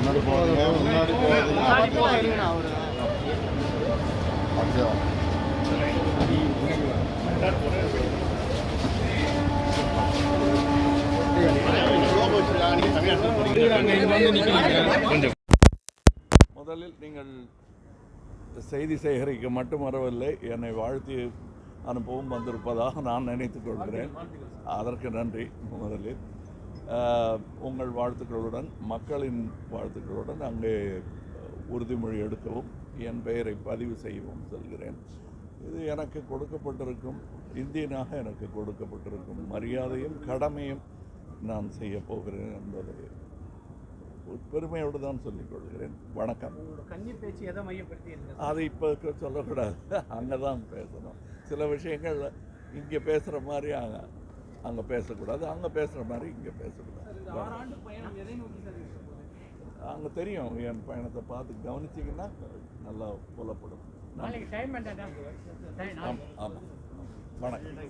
முன்னாடி போகாதீங்க முன்னாடி போகாதீங்க அப்படியா முதலில் நீங்கள் செய்தி சேகரிக்க மட்டும் வரவில்லை. என்னை வாழ்த்தி அனுப்பவும் வந்திருப்பதாக நான் நினைத்துக் கொள்கிறேன். அதற்கு நன்றி முதலில். உங்கள் வாழ்த்துக்களுடன் மக்களின் வாழ்த்துக்களுடன் அங்கே உறுதிமொழி எடுக்கவும் என் பெயரை பதிவு செய்யவும் செல்கிறேன். இது எனக்கு கொடுக்கப்பட்டிருக்கும் இந்தியனாக எனக்கு கொடுக்கப்பட்டிருக்கும் மரியாதையும் கடமையும் நான் செய்ய போகிறேன் என்பதை பெருமையோடு தான் சொல்லிக் கொள்கிறேன். வணக்கம். அது இப்போ சொல்லக்கூடாது. அங்கே தான் பேசணும். சில விஷயங்கள் இங்கே பேசுகிற மாதிரி அங்கே பேசக்கூடாது அங்கே பேசுகிற மாதிரி இங்கே பேசக்கூடாது. அங்கே தெரியும் என் பயணத்தை பார்த்து கவனிச்சிங்கன்னா நல்லா புலப்படும். நாளைக்கு டைம் வேண்டாம் ஆமாம் ஆமாம் வணக்கம்.